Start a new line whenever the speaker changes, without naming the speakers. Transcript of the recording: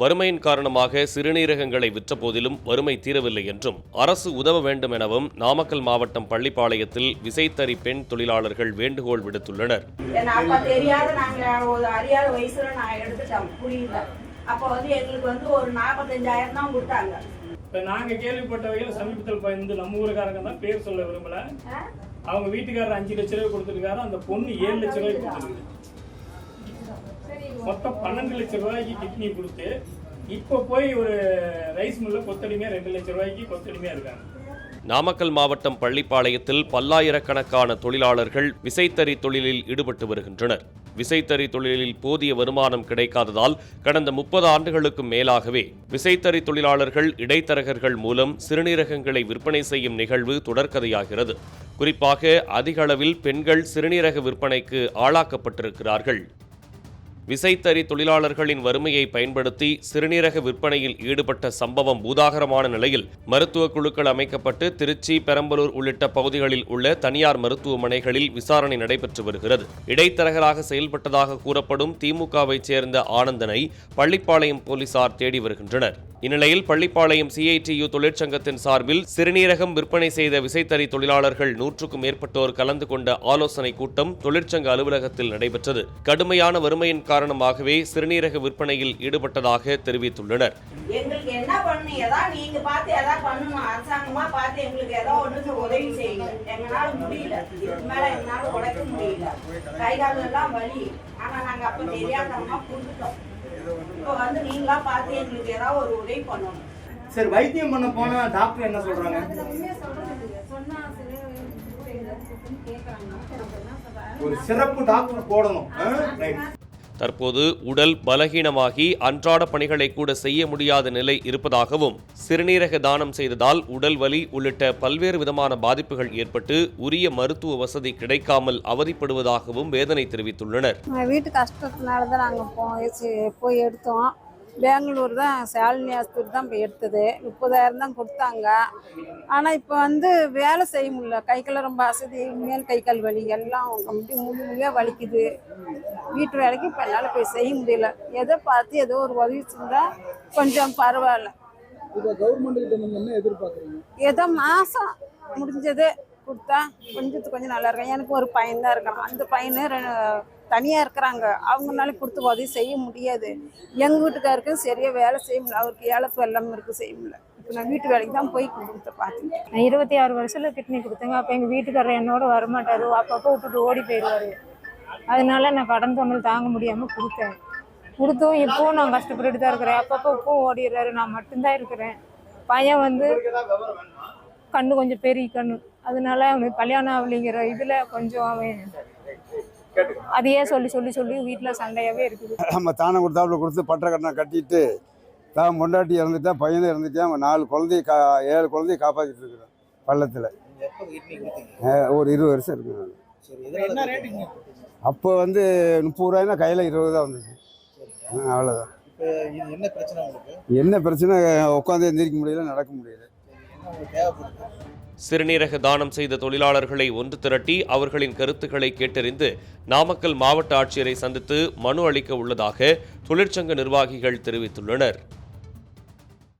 வறுமையின் காரணமாக சிறுநீரகங்களை விற்ற போதிலும் வறுமை தீரவில்லை என்றும் அரசு உதவ வேண்டும் எனவும் நாமக்கல் மாவட்டம் பள்ளிப்பாளையத்தில் விசைத்தறி பெண் தொழிலாளர்கள் வேண்டுகோள் விடுத்துள்ளனர்.
ஏன்னா அப்ப தெரியாத நாங்க ஒரு அறியாத வயசுல நான் எடுத்துட்டோம் புரியல. அப்ப வந்து எங்களுக்கு வந்து ஒரு நாற்பத்தஞ்சாயிரம் தான் கொடுத்தாங்க.
இப்போ நாங்கள் கேள்விப்பட்ட வகையில் சமீபத்தில் இப்போ இந்த நம்ம ஊருக்காரங்க தான் பேர் சொல்ல விரும்பல. அவங்க வீட்டுக்காரர் அஞ்சு லட்ச ரூபாய் கொடுத்துருக்காரு அந்த பொண்ணு ஏழு லட்ச ரூபாய் கொடுத்துருக்கு மொத்தம் பன்னெண்டு லட்சம் ரூபாய்க்கு கிட்னி கொடுத்து இப்போ போய் ஒரு ரைஸ் மில்ல கொத்தடிமையாக ரெண்டு லட்சம் ரூபாய்க்கு கொத்தடிமையாக இருக்காங்க.
நாமக்கல் மாவட்டம் பள்ளிப்பாளையத்தில் பல்லாயிரக்கணக்கான தொழிலாளர்கள் விசைத்தறி தொழிலில் ஈடுபட்டு வருகின்றனர். விசைத்தறி தொழிலில் போதிய வருமானம் கிடைக்காததால் கடந்த முப்பது ஆண்டுகளுக்கும் மேலாகவே விசைத்தறி தொழிலாளர்கள் இடைத்தரகர்கள் மூலம் சிறுநீரகங்களை விற்பனை செய்யும் நிகழ்வு தொடர்கதையாகிறது. குறிப்பாக அதிக அளவில் பெண்கள் சிறுநீரக விற்பனைக்கு ஆளாக்கப்பட்டிருக்கிறார்கள். விசைத்தறி தொழிலாளர்களின் வறுமையை பயன்படுத்தி சிறுநீரக விற்பனையில் ஈடுபட்ட சம்பவம் பூதாகரமான நிலையில் மருத்துவ குழுக்கள் அமைக்கப்பட்டு திருச்சி பெரம்பலூர் உள்ளிட்ட பகுதிகளில் உள்ள தனியார் மருத்துவமனைகளில் விசாரணை நடைபெற்று வருகிறது. இடைத்தரகராக செயல்பட்டதாக கூறப்படும் திமுகவைச் சேர்ந்த ஆனந்தனை பள்ளிப்பாளையம் போலீசார் தேடி வருகின்றனர். இந்நிலையில் பள்ளிப்பாளையம் சிஐடியு தொழிற்சங்கத்தின் சார்பில் சிறுநீரகம் விற்பனை செய்த விசைத்தறி தொழிலாளர்கள் நூற்றுக்கும் மேற்பட்டோர் கலந்து கொண்ட ஆலோசனை கூட்டம் தொழிற்சங்க அலுவலகத்தில் நடைபெற்றது. கடுமையான வறுமையின் காரணமாகவே சிறுநீரக விற்பனையில் ஈடுபட்டதாக தெரிவித்துள்ளனர்.
முடியல. கை எல்லாம் வலி. ஆனா நாங்க அப்ப தெரியாதவங்க கொடுத்துட்டோம் இப்போ வந்து நீங்களா பார்த்து எங்களுக்கு ஏதாவது ஒரு உதவி பண்ணணும்.
சரி வைத்தியம் பண்ண போனா டாக்டர் என்ன சொல்றாங்க? ஒரு சிறப்பு டாக்டர் போடணும். ஆ?
தற்போது உடல் பலகீனமாகி அன்றாட பணிகளை கூட செய்ய முடியாத நிலை இருப்பதாகவும் சிறுநீரக தானம் செய்ததால் உடல் வலி உள்ளிட்ட பல்வேறு விதமான பாதிப்புகள் ஏற்பட்டு உரிய மருத்துவ வசதி கிடைக்காமல் அவதிப்படுவதாகவும் வேதனை தெரிவித்துள்ளனர்.
வீட்டு கஷ்டத்தினால தான் நாங்கள் போய் எடுத்தோம். பெங்களூர் தான் சாலினி ஆஸ்பத்திரி தான் போய் எடுத்தது. முப்பதாயிரம் தான் கொடுத்தாங்க. ஆனால் இப்போ வந்து வேலை செய்ய முடியல. கை கால் ரொம்ப அசதி மேல் கை கால் வலி எல்லாம் முடி முடியாக வலிக்குது. வீட்டு வேலைக்கு இப்போ என்னால் போய் செய்ய முடியல. எதை பார்த்து ஏதோ ஒரு உதவி செஞ்சால் கொஞ்சம் பரவாயில்ல. ஏதோ மாதம் முடிஞ்சது. கொடுத்தா கொஞ்சத்துக்கு கொஞ்சம் நல்லா இருக்கும். எனக்கு ஒரு பையன் தான் இருக்கான். அந்த பையனு தனியாக இருக்கிறாங்க. அவங்களால கொடுத்து உதவி செய்ய முடியாது. எங்கள் வீட்டுக்காருக்கு சரியாக வேலை செய்ய முடியல. அவருக்கு இழப்பு எல்லாமே இருக்குது செய்ய முடியல. இப்போ நான் வீட்டு வேலைக்கு தான் போய் கொடுத்து பார்த்தேன்.
நான் இருபத்தி ஆறு வருஷத்துல கிட்னி கொடுத்தேங்க. அப்போ எங்கள் வீட்டுக்காரர் என்னோட வரமாட்டார். அப்பப்போ விட்டுட்டு ஓடி போயிடுவார். அதனால நான் கடன் தொண்டல் தாங்க முடியாமல் கொடுத்தேன். கொடுத்தும் இப்போவும் நான் கஷ்டப்பட்டுட்டு தான் இருக்கிறேன். அப்பப்போ இப்போவும் ஓடிடுறாரு. நான் மட்டும்தான் இருக்கிறேன். பையன் வந்து கண்ணு கொஞ்சம் பெரிய கண்ணு. அதனால அவனுக்கு கல்யாணம் ஆகலைங்கிற இதில் கொஞ்சம் அவன் அதையே சொல்லி சொல்லி சொல்லி வீட்டில் சண்டையாகவே இருக்குது.
நம்ம தானம் கொடுத்தாப்புல கொடுத்து பட்டை கட்டணை கட்டிட்டு தான் பொண்டாட்டி இறந்துட்டா பையனும் இறந்துட்டேன் அவன் நாலு குழந்தைய கா ஏழு குழந்தைய காப்பாற்றிட்டு இருக்கிறேன் பள்ளத்தில். ஒரு இருபது வருஷம் இருக்கு
என்ன ரேட்டுங்க
அப்போ வந்து முப்பது ரூபாய்னா கையில் இருபது தான் வந்துச்சு ஆ, அவ்வளோதான்
என்ன பிரச்சனை உங்களுக்கு?
என்ன பிரச்சனை? உட்காந்து எந்திரிக்க முடியல நடக்க முடியல.
தேவைப்படுது
சிறுநீரக தானம் செய்த தொழிலாளர்களை ஒன்று திரட்டி அவர்களின் கருத்துக்களை கேட்டறிந்து நாமக்கல் மாவட்ட ஆட்சியரை சந்தித்து மனு அளிக்க உள்ளதாக தொழிற்சங்க நிர்வாகிகள் தெரிவித்துள்ளனர்.